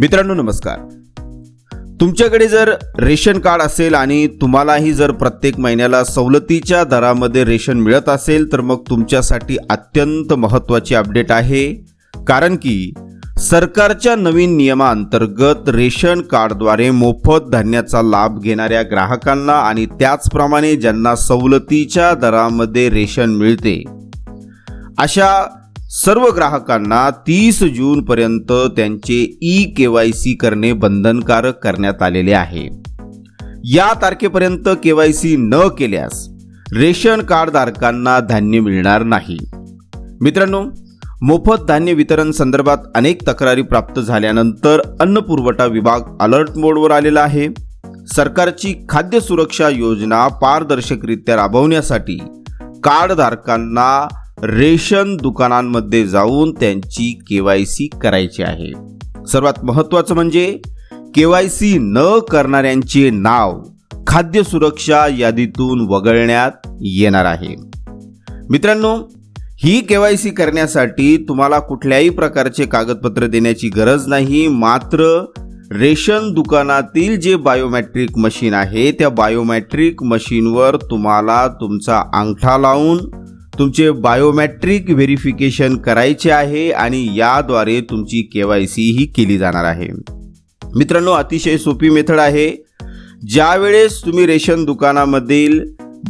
मित्रांनो नमस्कार. तुमच्याकडे जर रेशन कार्ड असेल आणि तुम्हालाही जर प्रत्येक महिन्याला सवलतीच्या दरामध्ये रेशन मिळत असेल तर मग तुमच्यासाठी अत्यंत महत्त्वाची अपडेट आहे. कारण की सरकारच्या नवीन नियमाअंतर्गत रेशन कार्डद्वारे मोफत धान्याचा लाभ घेणाऱ्या ग्राहकांना आणि त्याचप्रमाणे ज्यांना सवलतीच्या दरामध्ये रेशन मिळते अशा सर्व ग्राहकांना तीस जून पर्यंत त्यांचे ई के वाय सी करणे बंधनकारक करण्यात आलेले आहे. या तारखेपर्यंत के वाय सी न केल्यास रेशन कार्ड धारकांना धान्य मिळणार नाही. मित्रांनो मोफत धान्य वितरण संदर्भात अनेक तक्रारी प्राप्त झाल्यानंतर अन्न पुरवठा विभाग अलर्ट मोडवर आलेला आहे. सरकारची खाद्य सुरक्षा योजना पारदर्शकरित्या राबवण्यासाठी कार्डधारकांना रेशन दुकानांमध्ये जाऊन त्यांची के वाय सी करायची आहे. सर्वात महत्त्वाचं म्हणजे के वाय सी न करणाऱ्यांचे नाव खाद्य सुरक्षा यादीतून वगळण्यात येणार आहे. मित्रांनो ही के वाय सी करण्यासाठी तुम्हाला कुठल्याही प्रकारचे कागदपत्र देण्याची गरज नाही. मात्र रेशन दुकानातील जे बायोमॅट्रिक मशीन आहे त्या बायोमॅट्रिक मशीनवर तुम्हाला तुमचा अंगठा लावून तुमचे बायोमॅट्रिक व्हेरिफिकेशन करायचे आहे आणि याद्वारे तुमची के वाय सी ही केली जाणार आहे. मित्रांनो अतिशय सोपी मेथड आहे. ज्यावेळेस तुम्ही रेशन दुकानामधील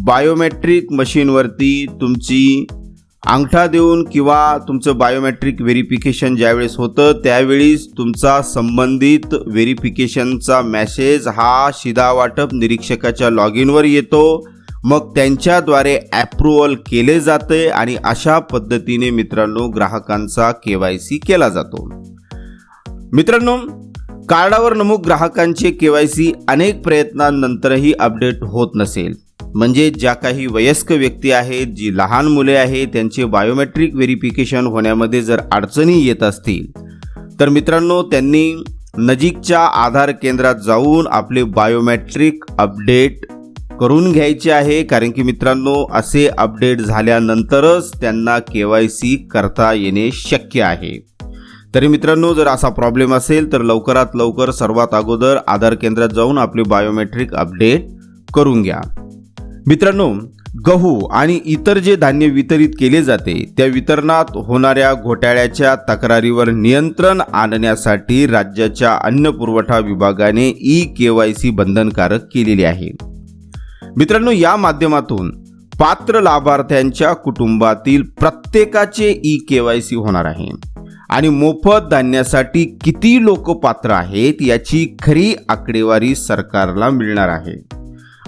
बायोमॅट्रिक मशीनवरती तुमची अंगठा देऊन किंवा तुमचं बायोमॅट्रिक व्हेरिफिकेशन ज्यावेळेस होतं त्यावेळीच तुमचा संबंधित व्हेरिफिकेशनचा मॅसेज हा शिदा वाटप निरीक्षकाच्या लॉग इनवर येतो. मग त्यांच्याद्वारे ॲप्रुव्हल केले जाते आणि अशा पद्धतीने मित्रांनो ग्राहकांचा के वाय सी केला जातो. मित्रांनो कार्डावर नमूद ग्राहकांचे के वाय सी अनेक प्रयत्नांनंतरही अपडेट होत नसेल. म्हणजे ज्या काही वयस्क व्यक्ती आहेत जी लहान मुले आहेत त्यांचे बायोमेट्रिक व्हेरिफिकेशन होण्यामध्ये जर अडचणी येत असतील तर मित्रांनो त्यांनी नजीकच्या आधार केंद्रात जाऊन आपले बायोमेट्रिक अपडेट करून घ्यायचे आहे. कारण की मित्रांनो असे अपडेट झाल्यानंतरच त्यांना के वाय सी करता येणे शक्य आहे. तरी मित्रांनो जर असा प्रॉब्लेम असेल तर लवकरात लवकर सर्वात अगोदर आधार केंद्रात जाऊन आपले बायोमेट्रिक अपडेट करून घ्या. मित्रांनो गहू आणि इतर जे धान्य वितरित केले जाते त्या वितरणात होणाऱ्या घोटाळ्याच्या तक्रारीवर नियंत्रण आणण्यासाठी राज्याच्या अन्न पुरवठा विभागाने ई के वाय सी बंधनकारक केलेली आहे. मित्रांनो या माध्यमातून पात्र लाभार्थ्यांच्या कुटुंबातील प्रत्येकाचे ई के वाय सी होणार आहे. आणि मोफत धान्यासाठी किती लोक पात्र आहेत याची खरी आकडेवारी सरकारला मिळणार आहे.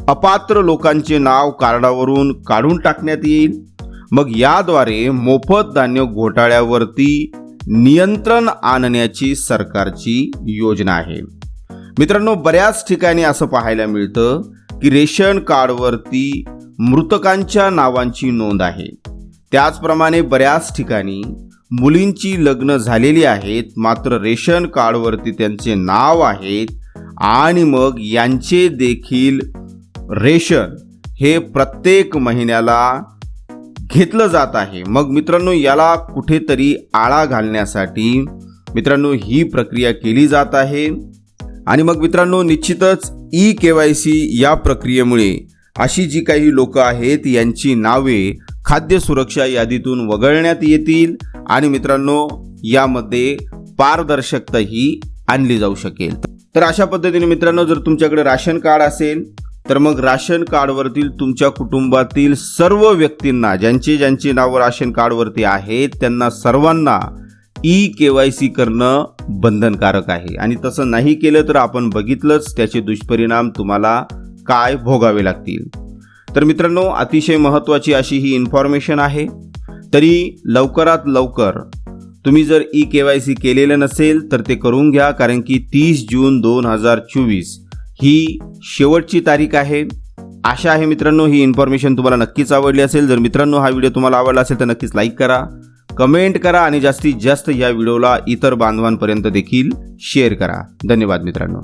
अपात्र लोकांचे नाव कार्डावरून काढून टाकण्यात येईल. मग याद्वारे मोफत धान्य घोटाळ्यावरती नियंत्रण आणण्याची सरकारची योजना आहे. मित्रांनो बऱ्याच ठिकाणी असं पाहायला मिळतं की रेशन कार्डवरती मृतकांच्या नावांची नोंद आहे. त्याचप्रमाणे बऱ्याच ठिकाणी मुलींची लग्न झालेली आहेत मात्र रेशन कार्डवरती त्यांचे नाव आहेत आणि मग यांचे देखील रेशन हे प्रत्येक महिन्याला घेतलं जात आहे. मग मित्रांनो याला कुठेतरी आळा घालण्यासाठी मित्रांनो ही प्रक्रिया केली जात आहे. आणि मग मित्रांनो निश्चितच ई के वाय सी या प्रक्रियेमुळे अशी जी काही लोक आहेत यांची नावे खाद्य सुरक्षा यादीतून वगळण्यात येतील आणि मित्रांनो यामध्ये पारदर्शकताही आणली जाऊ शकेल. तर अशा पद्धतीने मित्रांनो जर तुमच्याकडे राशन कार्ड असेल तर मग राशन कार्डवरतील तुमच्या कुटुंबातील सर्व व्यक्तींना ज्यांचे ज्यांची नावं राशन कार्डवरती आहेत त्यांना सर्वांना ई के वाय सी करणं बंधनकारक आहे. आणि तसं नाही केलं तर आपण बघितलंच त्याचे दुष्परिणाम तुम्हाला काय भोगावे लागतील. तर मित्रांनो अतिशय महत्त्वाची अशी ही इन्फॉर्मेशन आहे. तरी लवकरात लवकर तुम्ही जर ई के वाय सी केलेलं नसेल तर ते करून घ्या कारण की तीस जून दोन हजार चोवीस ही शेवटची तारीख आहे. आशा आहे मित्रांनो ही इन्फॉर्मेशन तुम्हाला नक्कीच आवडली असेल. जर मित्रांनो हा व्हिडिओ तुम्हाला आवडला असेल तर नक्कीच लाईक करा. कमेंट करा आणि जास्तीत जास्त या व्हिडिओला इतर बांधवांपर्यंत देखील शेअर करा. धन्यवाद मित्रांनो.